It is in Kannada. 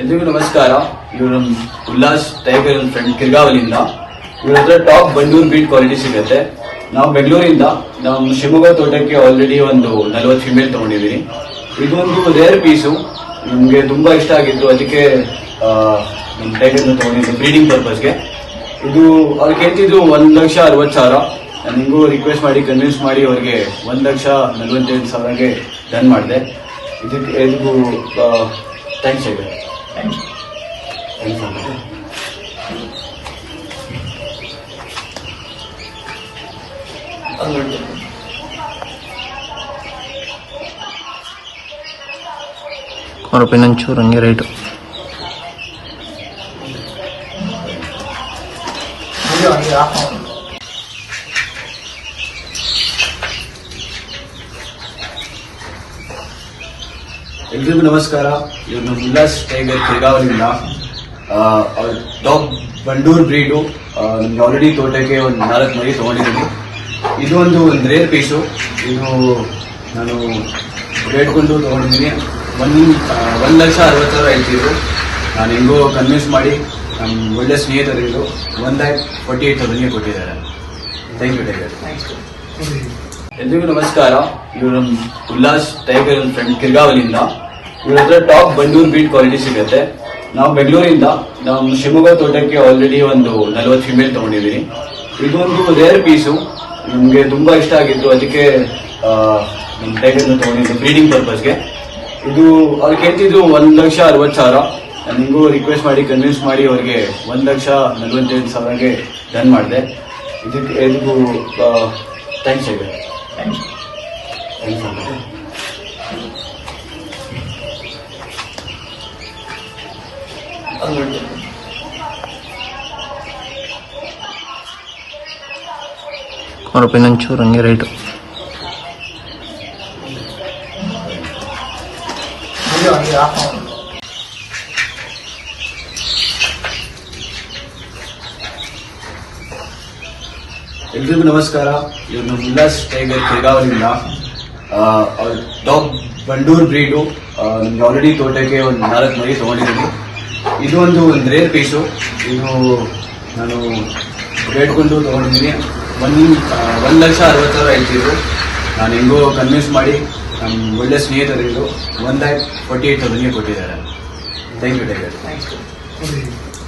ಎಲ್ರಿಗೂ ನಮಸ್ಕಾರ. ಇವರು ನಮ್ಮ ಉಲ್ಲಾಸ್ ಟೈಗರ್ ಫ್ರೆಂಡ್ ಕಿರ್ಗಾವಲಿಂದ ಇವ್ರ ಹತ್ರ ಟಾಪ್ ಬಂಡೂರ್ ಬೀಟ್ ಕ್ವಾಲಿಟಿ ಸಿಗುತ್ತೆ. ನಾವು ಬೆಂಗಳೂರಿಂದ ನಮ್ಮ ಶಿವಮೊಗ್ಗ ತೋಟಕ್ಕೆ ಆಲ್ರೆಡಿ ಒಂದು ನಲವತ್ತು ಫಿಮೇಲ್ ತಗೊಂಡಿದ್ದೀನಿ ಇದೊಂದು ರೇರ್ ಪೀಸು ನಮಗೆ ತುಂಬ ಇಷ್ಟ ಆಗಿತ್ತು. ಅದಕ್ಕೆ ನಮ್ಮ ಟೈಗರ್ನ ತೊಗೊಂಡಿದ್ದು ಬ್ರೀಡಿಂಗ್ ಪರ್ಪಸ್ಗೆ ಇದು ಅವ್ರಿಗೆ ಕೇಳ್ತಿದ್ರು ಒಂದು ಲಕ್ಷ ಅರವತ್ತು ಸಾವಿರ. ನಾನು ನಿಮಗೂ ರಿಕ್ವೆಸ್ಟ್ ಮಾಡಿ ಕನ್ವಿನ್ಸ್ ಮಾಡಿ ಅವ್ರಿಗೆ ಒಂದು ಲಕ್ಷ ನಲ್ವತ್ತೈದು ಸಾವಿರಗೆ ಡನ್ ಮಾಡಿದೆ. ಇದಕ್ಕೆ ಇದಕ್ಕೂ ಥ್ಯಾಂಕ್ಸ್ ಹೇಳಿ ಥ್ಯಾಂಕ್ಸ್ ರೂಪಾಯಿ ನಂಚೂರು ಹಂಗೆ ರೇಟು ಎಲ್ರಿಗೂ ನಮಸ್ಕಾರ. ಇವ್ರು ನಮ್ಮ ಉಲ್ಲಾಸ್ ಟೈಗರ್ ಕಿರ್ಗಾವಲಿಂದ. ಡಾಗ್ ಬಂಡೂರ್ ಬ್ರೀಡು ನಮ್ಗೆ ಆಲ್ರೆಡಿ ತೋಟಕ್ಕೆ ಒಂದು ನಾಲ್ಕು ಮರಿ ತೊಗೊಂಡಿದ್ದೀನಿ. ಇದು ಒಂದು ಒಂದು ರೇರ್ ಪೀಸು ಇದು ನಾನು ಬೇಡ್ಕೊಂಡು ತೊಗೊಂಡಿದ್ದೀನಿ. ಒಂದು ಒಂದು ಲಕ್ಷ ಅರವತ್ತು ಸಾವಿರ ಹೇಳ್ತಿದ್ರು ನಾನು ಹೆಂಗೋ ಕನ್ವಿನ್ಸ್ ಮಾಡಿ ನಮ್ಮ ಒಳ್ಳೆ ಸ್ನೇಹಿತರಿಗೂ ಒನ್ ಲ್ಯಾಕ್ ಫೋರ್ಟಿ ಏಟ್ ತೌಸಂಡ್ಗೆ ಕೊಟ್ಟಿದ್ದಾರೆ. ಥ್ಯಾಂಕ್ ಯು ಟೈಗರ್ ಎಲ್ರಿಗೂ ನಮಸ್ಕಾರ. ಇವರು ನಮ್ಮ ಉಲ್ಲಾಸ್ ಟೈಗರ್ ಫ್ರೆಂಡ್ ಕಿರ್ಗಾವಲಿಂದ. ಇವ್ರ ಹತ್ರ ಟಾಪ್ ಬಂದೂರ್ ಬೀಟ್ ಕ್ವಾಲಿಟಿ ಸಿಗುತ್ತೆ. ನಾವು ಬೆಂಗಳೂರಿಂದ ನಮ್ಮ ಶಿವಮೊಗ್ಗ ತೋಟಕ್ಕೆ ಆಲ್ರೆಡಿ ಒಂದು ನಲವತ್ತು ಫಿಮೇಲ್ ತಗೊಂಡಿದ್ದೀನಿ ಇದೊಂದು ರೇರ್ ಪೀಸು ನಮಗೆ ತುಂಬ ಇಷ್ಟ ಆಗಿತ್ತು. ಅದಕ್ಕೆ ನಮ್ಮ ಟೈಗರ್ನ ತೊಗೊಂಡಿದ್ದು ಬ್ರೀಡಿಂಗ್ ಪರ್ಪಸ್ಗೆ ಇದು ಅವ್ರು ಕೇಳ್ತಿದ್ರು ಒಂದು ಲಕ್ಷ ಅರವತ್ತು ಸಾವಿರ. ನನಗೂ ನಿಮಗೂ ರಿಕ್ವೆಸ್ಟ್ ಮಾಡಿ ಕನ್ವಿನ್ಸ್ ಮಾಡಿ ಅವ್ರಿಗೆ ಒಂದು ಲಕ್ಷ ನಲವತ್ತೈದು ಸಾವಿರಗೆ ಡನ್ ಮಾಡಿದೆ. ಇದಕ್ಕೆ ಇದಕ್ಕೂ ಥ್ಯಾಂಕ್ಸ್ ಹೇಳಿ ಥ್ಯಾಂಕ್ಸ್ ರೂಪಾಯಿ ನಂಚೂರು ಹಂಗೆ ರೇಟು ಎಲ್ರಿಗೂ ನಮಸ್ಕಾರ ಇವ್ರು ನಮ್ಮ ಉಲ್ಲಾಸ್ ಟೈಗರ್ ಕಿರ್ಗಾವಲಿಂದ ಡಾಗ್ ಬಂಡೂರ್ ಬ್ರೀಡು ನಮ್ಗೆ ಆಲ್ರೆಡಿ ತೋಟಕ್ಕೆ ಒಂದು ನಾಲ್ಕು ಮರಿ ತೊಗೊಂಡಿದ್ದೀನಿ ಇದು ಒಂದು ರೇರ್ ಪೀಸು ಇದು ನಾನು ಬೇಡ್ಕೊಂಡು ತೊಗೊಂಡಿದ್ದೀನಿ. ಒಂದು ಒಂದು ಲಕ್ಷ ಅರವತ್ತು ಸಾವಿರ ಹೇಳ್ತಿದ್ರು ನಾನು ಹೆಂಗೋ ಕನ್ವಿನ್ಸ್ ಮಾಡಿ ನಮ್ಮ ಒಳ್ಳೆ ಸ್ನೇಹಿತರಿದ್ದು ಒನ್ ಲ್ಯಾಕ್ ಫೋರ್ಟಿ ಏಯ್ಟ್ ತೌಸಂಡ್ಗೆ ಕೊಟ್ಟಿದ್ದಾರೆ. Thank you tiger